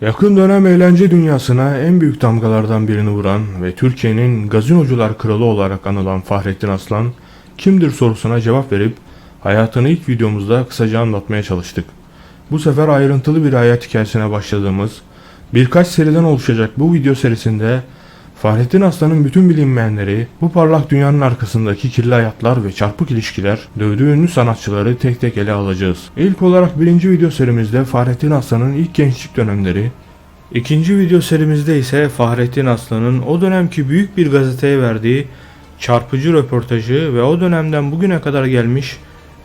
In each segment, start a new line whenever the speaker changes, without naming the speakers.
Yakın dönem eğlence dünyasına en büyük damgalardan birini vuran ve Türkiye'nin gazinocular kralı olarak anılan Fahrettin Aslan kimdir sorusuna cevap verip hayatını ilk videomuzda kısaca anlatmaya çalıştık. Bu sefer ayrıntılı bir hayat hikayesine başladığımız birkaç seriden oluşacak bu video serisinde Fahrettin Aslan'ın bütün bilinmeyenleri, bu parlak dünyanın arkasındaki kirli hayatlar ve çarpık ilişkiler, dövdüğü ünlü sanatçıları tek tek ele alacağız. İlk olarak birinci video serimizde Fahrettin Aslan'ın ilk gençlik dönemleri, ikinci video serimizde ise Fahrettin Aslan'ın o dönemki büyük bir gazeteye verdiği çarpıcı röportajı ve o dönemden bugüne kadar gelmiş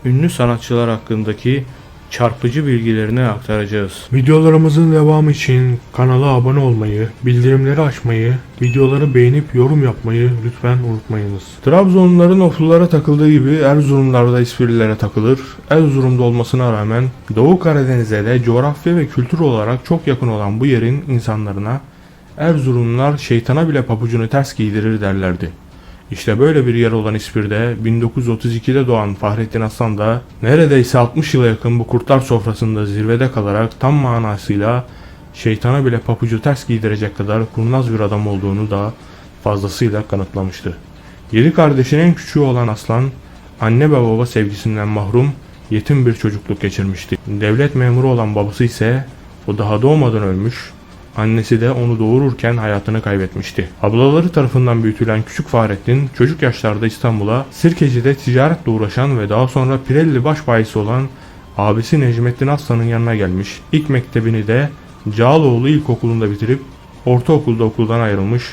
ünlü sanatçılar hakkındaki çarpıcı bilgilerini aktaracağız. Videolarımızın devamı için kanala abone olmayı, bildirimleri açmayı, videoları beğenip yorum yapmayı lütfen unutmayınız. Trabzonluların oflulara takıldığı gibi Erzurumlar da esprilere takılır. Erzurum'da olmasına rağmen Doğu Karadeniz'e de coğrafya ve kültür olarak çok yakın olan bu yerin insanlarına Erzurumlular şeytana bile pabucunu ters giydirir derlerdi. İşte böyle bir yer olan İspir'de 1932'de doğan Fahrettin Aslan da neredeyse 60 yıla yakın bu kurtlar sofrasında zirvede kalarak tam manasıyla şeytana bile papucu ters giydirecek kadar kurnaz bir adam olduğunu da fazlasıyla kanıtlamıştı. Yedi kardeşin en küçüğü olan Aslan, anne ve baba sevgisinden mahrum, yetim bir çocukluk geçirmişti. Devlet memuru olan babası ise o daha doğmadan ölmüş, Annesi de onu doğururken hayatını kaybetmişti. Ablaları tarafından büyütülen küçük Fahrettin çocuk yaşlarda İstanbul'a Sirkeci'de ticaretle uğraşan ve daha sonra Pirelli başbayisi olan abisi Necmettin Aslan'ın yanına gelmiş. İlk mektebini de Cağaloğlu İlkokulu'nda bitirip ortaokulda okuldan ayrılmış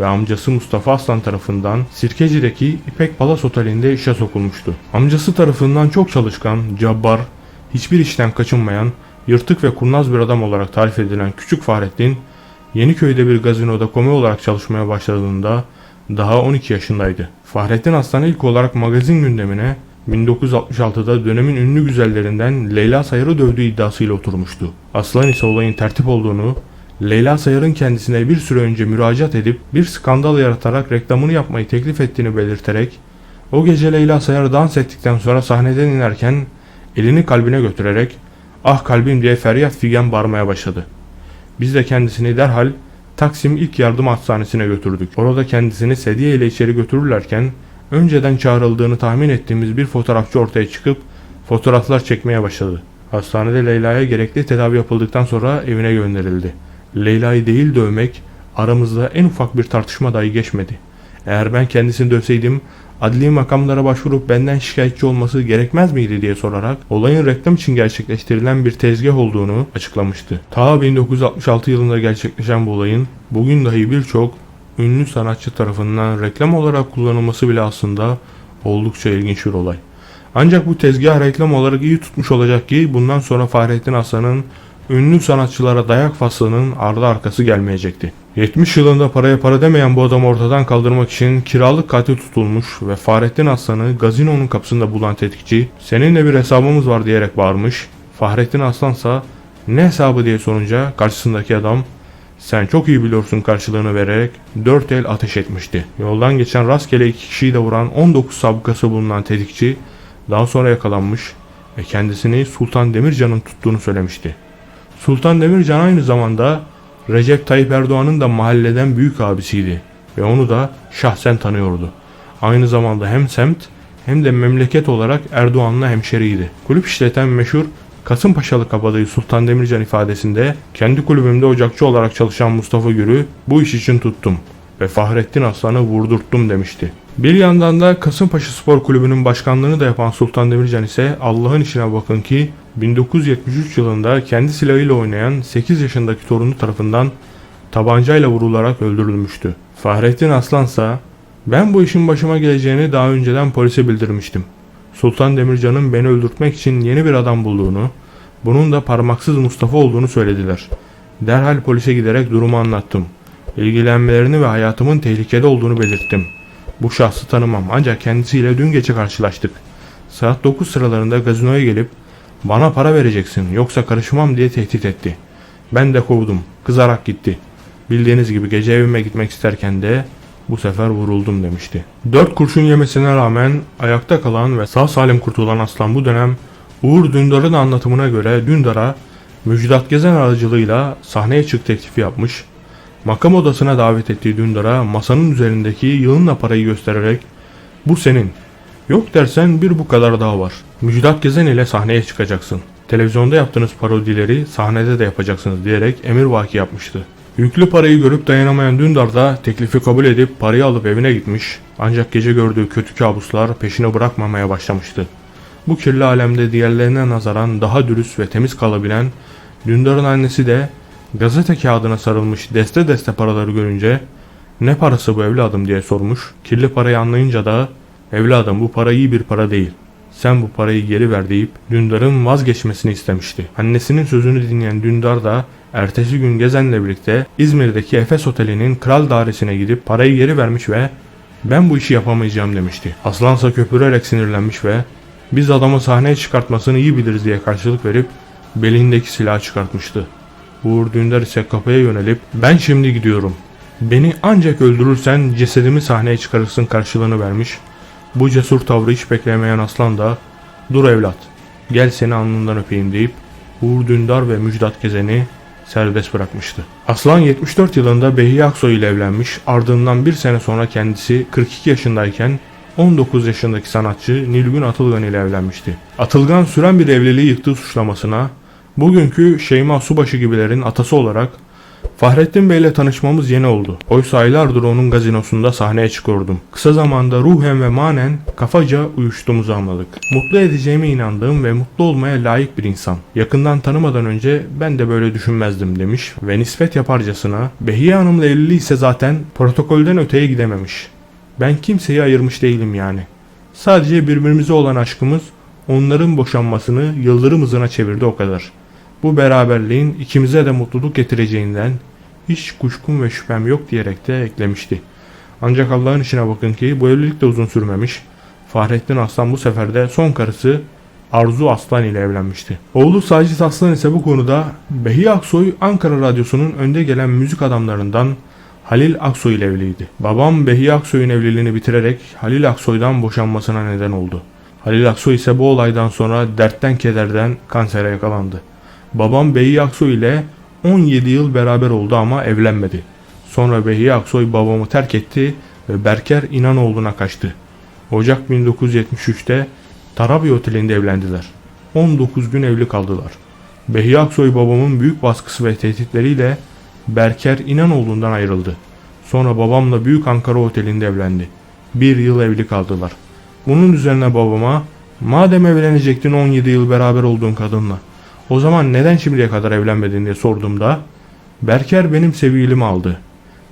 ve amcası Mustafa Aslan tarafından Sirkeci'deki İpek Palas Oteli'nde işe sokulmuştu. Amcası tarafından çok çalışkan, cabbar, hiçbir işten kaçınmayan, yırtık ve kurnaz bir adam olarak tarif edilen Küçük Fahrettin, Yeniköy'de bir gazinoda komi olarak çalışmaya başladığında daha 12 yaşındaydı. Fahrettin Aslan ilk olarak magazin gündemine 1966'da dönemin ünlü güzellerinden Leyla Sayar'ı dövdüğü iddiasıyla oturmuştu. Aslan ise olayın tertip olduğunu, Leyla Sayar'ın kendisine bir süre önce müracaat edip bir skandal yaratarak reklamını yapmayı teklif ettiğini belirterek, o gece Leyla Sayar dans ettikten sonra sahneden inerken elini kalbine götürerek ah kalbim diye feryat figan bağırmaya başladı. Biz de kendisini derhal Taksim İlk Yardım Hastanesi'ne götürdük. Orada kendisini sedye ile içeri götürürlerken önceden çağrıldığını tahmin ettiğimiz bir fotoğrafçı ortaya çıkıp fotoğraflar çekmeye başladı. Hastanede Leyla'ya gerekli tedavi yapıldıktan sonra evine gönderildi. Leyla'yı değil dövmek aramızda en ufak bir tartışma dahi geçmedi. Eğer ben kendisini dövseydim adli makamlara başvurup benden şikayetçi olması gerekmez miydi diye sorarak olayın reklam için gerçekleştirilen bir tezgah olduğunu açıklamıştı. Ta 1966 yılında gerçekleşen bu olayın bugün dahi birçok ünlü sanatçı tarafından reklam olarak kullanılması bile aslında oldukça ilginç bir olay. Ancak bu tezgah reklam olarak iyi tutmuş olacak ki bundan sonra Fahrettin Aslan'ın ünlü sanatçılara dayak faslının ardı arkası gelmeyecekti. 70 yılında paraya para demeyen bu adamı ortadan kaldırmak için kiralık katil tutulmuş ve Fahrettin Aslan'ı gazinonun kapısında bulan tetikçi seninle bir hesabımız var diyerek bağırmış. Fahrettin Aslansa ne hesabı diye sorunca karşısındaki adam sen çok iyi biliyorsun karşılığını vererek dört el ateş etmişti. Yoldan geçen rastgele iki kişiyi de vuran 19 sabıkası bulunan tetikçi daha sonra yakalanmış ve kendisini Sultan Demircan'ın tuttuğunu söylemişti. Sultan Demircan aynı zamanda Recep Tayyip Erdoğan'ın da mahalleden büyük abisiydi ve onu da şahsen tanıyordu. Aynı zamanda hem semt hem de memleket olarak Erdoğan'la hemşeriydi. Kulüp işleten meşhur Kasımpaşalı kabadayı Sultan Demircan ifadesinde kendi kulübümde ocakçı olarak çalışan Mustafa Gür'ü bu iş için tuttum ve Fahrettin Aslan'ı vurdurttum demişti. Bir yandan da Kasımpaşa Spor Kulübü'nün başkanlığını da yapan Sultan Demircan ise Allah'ın işine bakın ki 1973 yılında kendi silahıyla oynayan 8 yaşındaki torunu tarafından tabancayla vurularak öldürülmüştü. Fahrettin Aslansa ben bu işin başıma geleceğini daha önceden polise bildirmiştim. Sultan Demircan'ın beni öldürtmek için yeni bir adam bulduğunu, bunun da parmaksız Mustafa olduğunu söylediler. Derhal polise giderek durumu anlattım. İlgilenmelerini ve hayatımın tehlikede olduğunu belirttim. Bu şahsı tanımam ancak kendisiyle dün gece karşılaştık. Saat 9 sıralarında gazinoya gelip bana para vereceksin yoksa karışmam diye tehdit etti. Ben de kovdum. Kızarak gitti. Bildiğiniz gibi gece evime gitmek isterken de bu sefer vuruldum demişti. Dört kurşun yemesine rağmen ayakta kalan ve sağ salim kurtulan aslan bu dönem Uğur Dündar'ın anlatımına göre Dündar'a Müjdat Gezen aracılığıyla sahneye çık teklifi yapmış, makam odasına davet ettiği Dündar'a masanın üzerindeki yığınla parayı göstererek bu senin. Yok dersen bir bu kadar daha var. Müjdat Gezen ile sahneye çıkacaksın. Televizyonda yaptığınız parodileri sahnede de yapacaksınız diyerek emir vaki yapmıştı. Yüklü parayı görüp dayanamayan Dündar da teklifi kabul edip parayı alıp evine gitmiş. Ancak gece gördüğü kötü kabuslar peşini bırakmamaya başlamıştı. Bu kirli alemde diğerlerine nazaran daha dürüst ve temiz kalabilen Dündar'ın annesi de gazete kağıdına sarılmış deste deste paraları görünce ne parası bu evladım diye sormuş. Kirli parayı anlayınca da evladım bu para iyi bir para değil. Sen bu parayı geri ver deyip Dündar'ın vazgeçmesini istemişti. Annesinin sözünü dinleyen Dündar da ertesi gün Gezen'le birlikte İzmir'deki Efes Oteli'nin kral dairesine gidip parayı geri vermiş ve ben bu işi yapamayacağım demişti. Aslansa köpürerek sinirlenmiş ve biz adamı sahneye çıkartmasını iyi biliriz diye karşılık verip belindeki silahı çıkartmıştı. Uğur Dündar ise kapıya yönelip ben şimdi gidiyorum. Beni ancak öldürürsen cesedimi sahneye çıkarırsın karşılığını vermiş. Bu cesur tavrı hiç beklemeyen Aslan da dur evlat gel seni alnından öpeyim deyip Uğur Dündar ve Müjdat Gezen'i serbest bırakmıştı. Aslan 74 yılında Behiye Aksoy ile evlenmiş ardından bir sene sonra kendisi 42 yaşındayken 19 yaşındaki sanatçı Nilgün Atılgan ile evlenmişti. Atılgan süren bir evliliği yıktığı suçlamasına bugünkü Şeyma Subaşı gibilerin atası olarak Fahrettin Bey ile tanışmamız yeni oldu. Oysa aylardır onun gazinosunda sahneye çıkıyordum. Kısa zamanda ruhen ve manen kafaca uyuştuğumuzu anladık. Mutlu edeceğime inandığım ve mutlu olmaya layık bir insan. Yakından tanımadan önce ben de böyle düşünmezdim demiş ve nispet yaparcasına Behiye Hanım'la evliliği ise zaten protokolden öteye gidememiş. Ben kimseyi ayırmış değilim yani. Sadece birbirimize olan aşkımız onların boşanmasını yıldırım hızına çevirdi o kadar. Bu beraberliğin ikimize de mutluluk getireceğinden hiç kuşkum ve şüphem yok diyerek de eklemişti. Ancak Allah'ın işine bakın ki bu evlilik de uzun sürmemiş. Fahrettin Aslan bu sefer de son karısı Arzu Aslan ile evlenmişti. Oğlu Sacit Aslan ise bu konuda Behi Aksoy Ankara Radyosu'nun önde gelen müzik adamlarından Halil Aksoy ile evliydi. Babam Behi Aksoy'un evliliğini bitirerek Halil Aksoy'dan boşanmasına neden oldu. Halil Aksoy ise bu olaydan sonra dertten kederden kansere yakalandı. Babam Behi Aksoy ile 17 yıl beraber oldu ama evlenmedi. Sonra Behi Aksoy babamı terk etti ve Berker İnanoğlu'na kaçtı. Ocak 1973'te Tarabya Oteli'nde evlendiler. 19 gün evli kaldılar. Behi Aksoy babamın büyük baskısı ve tehditleriyle Berker İnanoğlu'ndan ayrıldı. Sonra babamla Büyük Ankara Oteli'nde evlendi. Bir yıl evli kaldılar. Bunun üzerine babama madem evlenecektin 17 yıl beraber olduğun kadınla o zaman neden şimdiye kadar evlenmedin diye sorduğumda Berker benim sevgilimi aldı.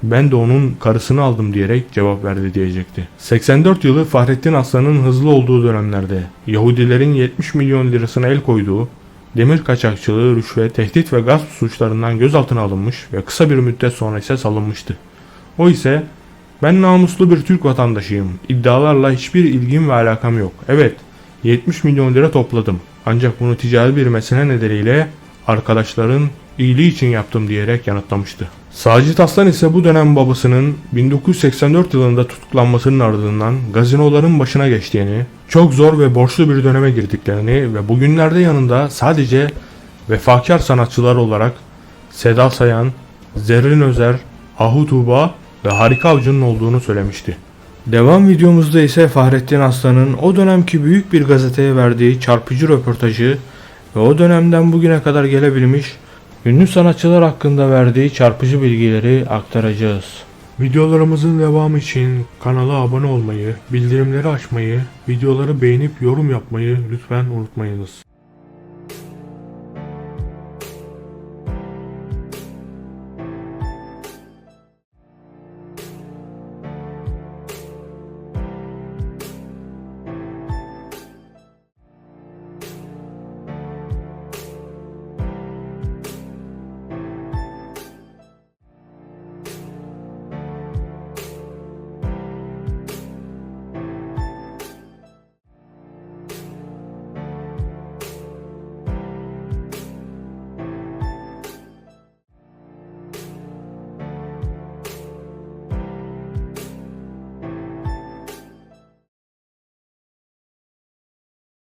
Ben de onun karısını aldım diyerek cevap verdi diyecekti. 84 yılı Fahrettin Aslan'ın hızlı olduğu dönemlerde Yahudilerin 70 milyon lirasına el koyduğu demir kaçakçılığı, rüşvet, tehdit ve gasp suçlarından gözaltına alınmış ve kısa bir müddet sonra ise salınmıştı. O ise ben namuslu bir Türk vatandaşıyım. İddialarla hiçbir ilgim ve alakam yok. Evet 70 milyon lira topladım. Ancak bunu ticari bir mesele nedeniyle arkadaşların iyiliği için yaptım diyerek yanıtlamıştı. Sacit Aslan ise bu dönem babasının 1984 yılında tutuklanmasının ardından gazinoların başına geçtiğini, çok zor ve borçlu bir döneme girdiklerini ve bugünlerde yanında sadece vefakar sanatçılar olarak Seda Sayan, Zerrin Özer, Ahu Tuğba ve Harika Avcı'nın olduğunu söylemişti. Devam videomuzda ise Fahrettin Aslan'ın o dönemki büyük bir gazeteye verdiği çarpıcı röportajı ve o dönemden bugüne kadar gelebilmiş ünlü sanatçılar hakkında verdiği çarpıcı bilgileri aktaracağız. Videolarımızın devamı için kanala abone olmayı, bildirimleri açmayı, videoları beğenip yorum yapmayı lütfen unutmayınız.